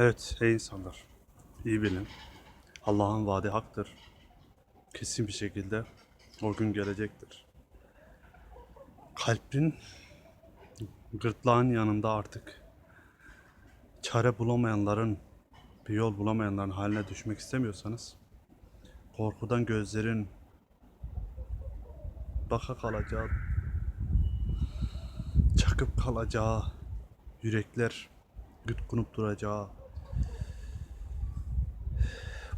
Evet ey insanlar. iyi bilin. Allah'ın vaadi haktır. Kesin bir şekilde o gün gelecektir. Kalbin gırtlağın yanında artık çare bulamayanların, bir yol bulamayanların haline düşmek istemiyorsanız korkudan gözlerin baka kalacağı, çakıp kalacağı, yürekler yutkunup duracağı,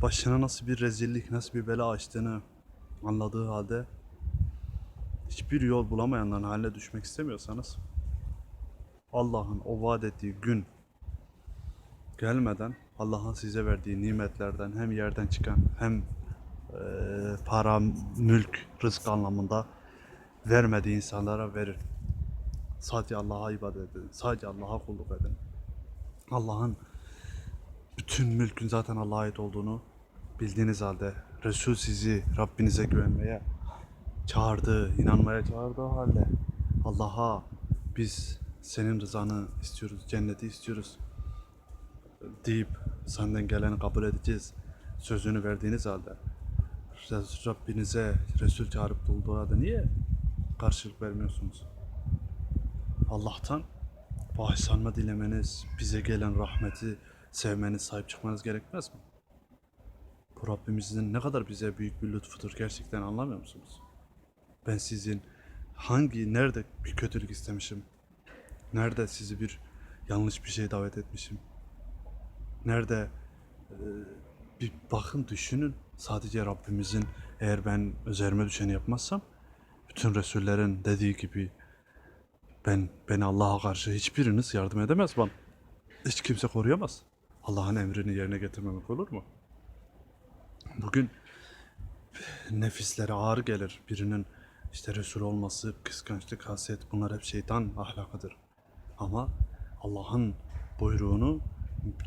başına nasıl bir rezillik, nasıl bir bela açtığını anladığı halde hiçbir yol bulamayanların haline düşmek istemiyorsanız Allah'ın o vaat ettiği gün gelmeden Allah'ın size verdiği nimetlerden hem yerden çıkan hem eee, para, mülk, rızk anlamında vermediği insanlara verir. Sadece Allah'a ibadet edin. Sadece Allah'a kulluk edin. Allah'ın bütün mülkün zaten Allah'a ait olduğunu bildiğiniz halde Resul sizi Rabbinize güvenmeye çağırdı, inanmaya çağırdığı halde Allah'a biz senin rızanı istiyoruz, cenneti istiyoruz deyip senden geleni kabul edeceğiz sözünü verdiğiniz halde Rabbinize Resul çağırıp bulduğu halde niye karşılık vermiyorsunuz? Allah'tan bağışlanma dilemeniz, bize gelen rahmeti sevmeniz, sahip çıkmanız gerekmez mi? Bu Rabbimizin ne kadar bize büyük bir lütfudur gerçekten anlamıyor musunuz? Ben sizin hangi, nerede bir kötülük istemişim? Nerede sizi bir yanlış bir şey davet etmişim? Nerede e, bir bakın düşünün sadece Rabbimizin eğer ben üzerime düşeni yapmazsam bütün Resullerin dediği gibi ben beni Allah'a karşı hiçbiriniz yardım edemez bana. Hiç kimse koruyamaz. Allah'ın emrini yerine getirmemek olur mu? Bugün nefislere ağır gelir. Birinin işte Resul olması, kıskançlık, haset bunlar hep şeytan ahlakıdır. Ama Allah'ın buyruğunu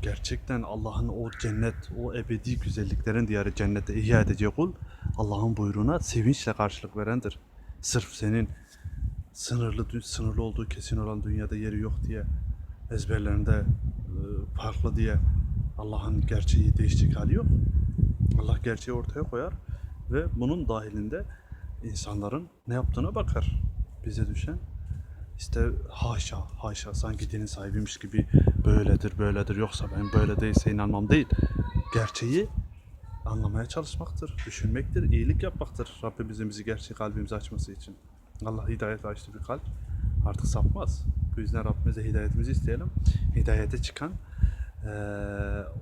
gerçekten Allah'ın o cennet, o ebedi güzelliklerin diyarı cennete ihya edecek kul Allah'ın buyruğuna sevinçle karşılık verendir. Sırf senin sınırlı sınırlı olduğu kesin olan dünyada yeri yok diye ezberlerinde e, farklı diye Allah'ın gerçeği değişecek hali yok. Allah gerçeği ortaya koyar ve bunun dahilinde insanların ne yaptığına bakar. Bize düşen işte haşa haşa sanki dinin sahibiymiş gibi böyledir böyledir yoksa ben böyle değilse inanmam değil. Gerçeği anlamaya çalışmaktır, düşünmektir, iyilik yapmaktır. Rabbimizin bizi gerçek kalbimizi açması için. Allah hidayet açtı bir kalp artık sapmaz. Bu yüzden Rabbimize hidayetimizi isteyelim. Hidayete çıkan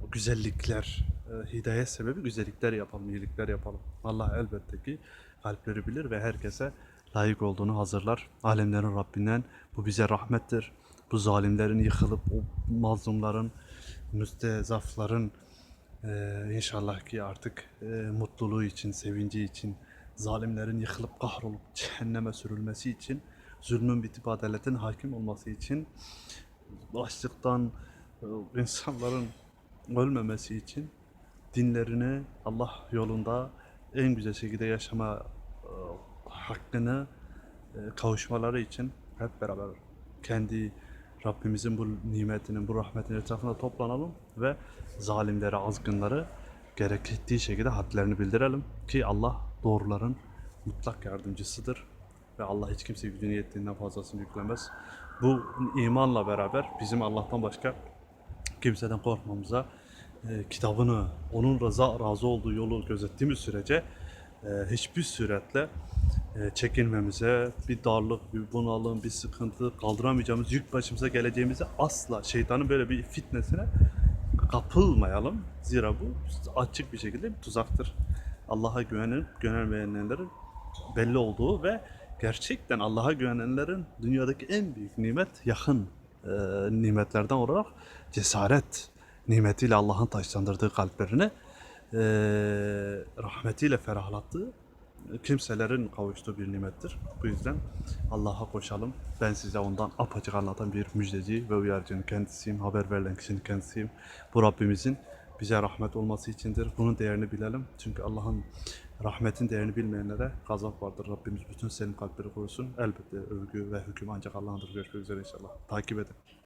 o güzellikler, hidayet sebebi güzellikler yapalım, iyilikler yapalım. Allah elbette ki kalpleri bilir ve herkese layık olduğunu hazırlar. Alemlerin Rabbinden bu bize rahmettir. Bu zalimlerin yıkılıp o mazlumların, müstezafların eee, inşallah ki artık eee, mutluluğu için, sevinci için, zalimlerin yıkılıp kahrolup cehenneme sürülmesi için, zulmün bitip adaletin hakim olması için, açlıktan e, insanların ölmemesi için dinlerini Allah yolunda en güzel şekilde yaşama e, hakkını e, kavuşmaları için hep beraber kendi Rabbimizin bu nimetinin, bu rahmetinin etrafında toplanalım ve zalimleri, azgınları gerektiği şekilde hadlerini bildirelim ki Allah doğruların mutlak yardımcısıdır ve Allah hiç kimse gücünü yettiğinden fazlasını yüklemez. Bu imanla beraber bizim Allah'tan başka kimseden korkmamıza, e, kitabını, onun rıza razı olduğu yolu gözettiğimiz sürece e, hiçbir suretle e, çekinmemize, bir darlık, bir bunalım, bir sıkıntı, kaldıramayacağımız yük başımıza geleceğimizi asla şeytanın böyle bir fitnesine kapılmayalım. Zira bu açık bir şekilde bir tuzaktır. Allah'a güvenip güvenmeyenlerin belli olduğu ve gerçekten Allah'a güvenenlerin dünyadaki en büyük nimet yakın e, nimetlerden olarak cesaret nimetiyle Allah'ın taşlandırdığı kalplerini e, rahmetiyle ferahlattığı kimselerin kavuştuğu bir nimettir. Bu yüzden Allah'a koşalım. Ben size ondan apaçık anlatan bir müjdeci ve uyarıcının kendisiyim. Haber verilen kişinin kendisiyim. Bu Rabbimizin bize rahmet olması içindir. Bunun değerini bilelim. Çünkü Allah'ın rahmetin değerini bilmeyenlere gazap vardır. Rabbimiz bütün senin kalpleri korusun. Elbette övgü ve hüküm ancak Allah'ındır. Görüşmek üzere inşallah. Takip edin.